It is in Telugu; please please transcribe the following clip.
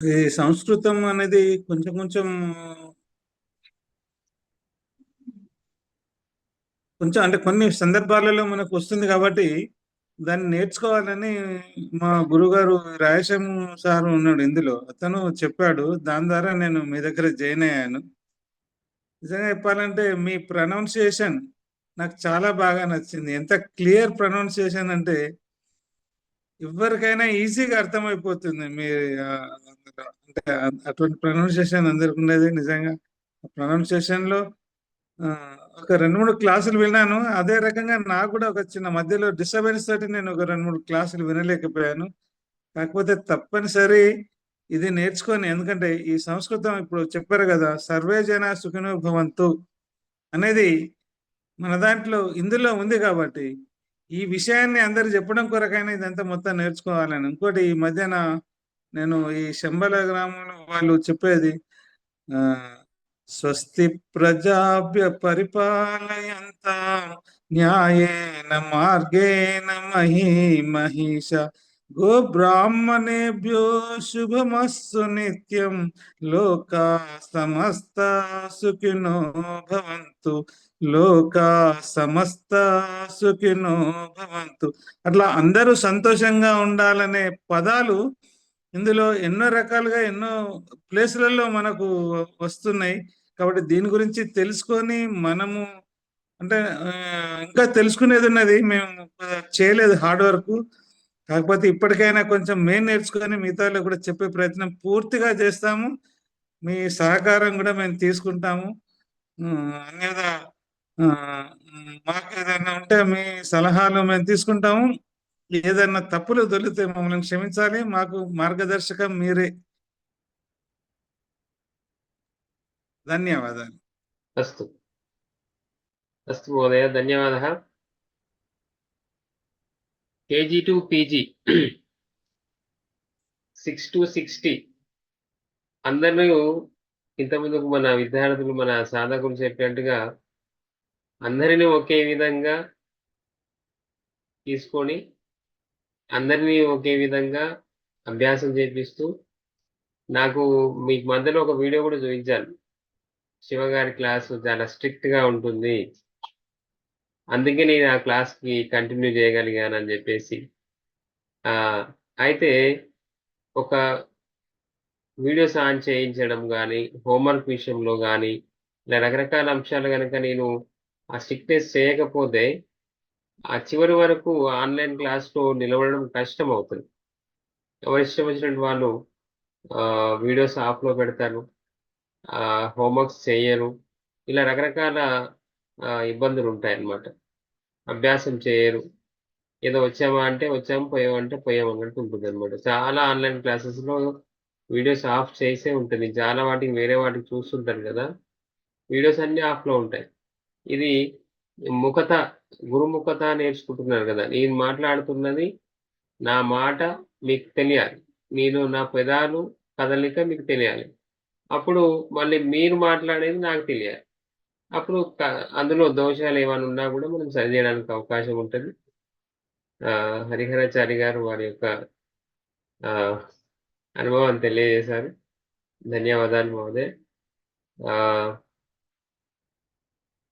ఈ సంస్కృతం అనేది కొంచెం కొంచెం కొంచెం అంటే కొన్ని సందర్భాలలో మనకు వస్తుంది కాబట్టి దాన్ని నేర్చుకోవాలని మా గురుగారు రాయశం సార్ ఉన్నాడు ఇందులో. అతను చెప్పాడు దాని ద్వారా నేను మీ దగ్గర జాయిన్ అయ్యాను. నిజంగా చెప్పాలంటే మీ ప్రొనౌన్సియేషన్ నాకు చాలా బాగా నచ్చింది. ఎంత క్లియర్ ప్రొనౌన్సియేషన్ అంటే ఎవరికైనా ఈజీగా అర్థమైపోతుంది మీ అంటే అటువంటి ప్రొనౌన్సియేషన్ అందరికి ఉండేది నిజంగా. ప్రొనౌన్సియేషన్లో ఆ, ఒక రెండు మూడు క్లాసులు విన్నాను. అదే రకంగా నాకు కూడా ఒక చిన్న మధ్యలో డిస్టర్బెన్స్ తోటి నేను ఒక రెండు మూడు క్లాసులు వినలేకపోయాను. కాకపోతే తప్పనిసరి ఇది నేర్చుకొని ఎందుకంటే ఈ సంస్కృతం ఇప్పుడు చెప్పారు కదా సర్వే జన సుఖినో భవంతు అనేది మన దాంట్లో ఇందులో ఉంది కాబట్టి ఈ విషయాన్ని అందరు చెప్పడం కొరకైనా ఇదంతా మొత్తం నేర్చుకోవాలని. ఇంకోటి ఈ మధ్యన నేను ఈ శంబల గ్రామంలో వాళ్ళు చెప్పేది ఆ స్వస్తి ప్రజాభ్య పరిపాలయంత న్యాయేన మార్గేణ మహీ మహిష గో బ్రాహ్మణేభ్యో శుభమస్సు నిత్యం. లోకా సమస్త సుఖినో భవంతు. లోకా సమస్త సుఖినో భవంతు. అట్లా అందరూ సంతోషంగా ఉండాలనే పదాలు ఇందులో ఎన్నో రకాలుగా ఎన్నో ప్లేసులలో మనకు వస్తున్నాయి. కాబట్టి దీని గురించి తెలుసుకొని మనము అంటే ఇంకా తెలుసుకునేది ఉన్నది. మేము చేయలేదు హార్డ్ వర్క్. కాకపోతే ఇప్పటికైనా కొంచెం మేము నేర్చుకొని మిగతా కూడా చెప్పే ప్రయత్నం పూర్తిగా చేస్తాము. మీ సహకారం కూడా మేము తీసుకుంటాము. అన్యదా మాకు ఏదైనా ఉంటే మీ సలహాలు మేము తీసుకుంటాము. ఏదైనా తప్పులు దొరికితే మమ్మల్ని క్షమించాలి. మాకు మార్గదర్శకం మీరే. ధన్యవాదాలు. అస్తు. అస్తు మహోదయ ధన్యవాదాలు KG to PG six to sixty. అందరూ ఇంతకుముందుకు మన విద్యార్థులు మన సాధకులు చెప్పినట్టుగా అందరినీ ఒకే విధంగా తీసుకొని అందరినీ ఒకే విధంగా అభ్యాసం చేపిస్తూ నాకు మీకు మధ్యలో ఒక వీడియో కూడా చూపించాను. శివగారి క్లాసు చాలా స్ట్రిక్ట్గా ఉంటుంది. అందుకే నేను ఆ క్లాస్కి కంటిన్యూ చేయగలిగానని చెప్పేసి. అయితే ఒక వీడియోస్ ఆన్ చేయించడం కానీ హోంవర్క్ విషయంలో కానీ ఇలా రకరకాల అంశాలు కనుక నేను ఆ స్ట్రిక్నెస్ చేయకపోతే ఆ చివరి వరకు ఆన్లైన్ క్లాస్లో నిలబడడం కష్టం అవుతుంది ఎవరు ఇష్టం వచ్చినట్టు వాళ్ళు వీడియోస్ ఆఫ్లో పెడతారు హోంవర్క్స్ చేయరు ఇలా రకరకాల ఇబ్బందులు ఉంటాయి అన్నమాట అభ్యాసం చేయరు. ఏదో వచ్చామా అంటే వచ్చాము పోయామంటే పోయాము అన్నట్టు ఉంటుంది అనమాట చాలా ఆన్లైన్ క్లాసెస్లో వీడియోస్ ఆఫ్ చేసే ఉంటుంది. చాలా వాటికి వేరే వాటికి చూస్తుంటారు కదా. వీడియోస్ అన్నీ ఆఫ్లో ఉంటాయి. ఇది ముఖత గురుముఖత నేర్చుకుంటున్నారు కదా. నేను మాట్లాడుతున్నది నా మాట మీకు తెలియాలి. నేను నా పెదాలు కదలిక మీకు తెలియాలి. అప్పుడు మళ్ళీ మీరు మాట్లాడేది నాకు తెలియాలి. అప్పుడు అందులో దోషాలు ఏమైనా ఉన్నా కూడా మనం సరిచేయడానికి అవకాశం ఉంటుంది. హరిహరాచారి గారు వారి యొక్క అనుభవాన్ని తెలియజేశారు. ధన్యవాదాలు మహోదయ్.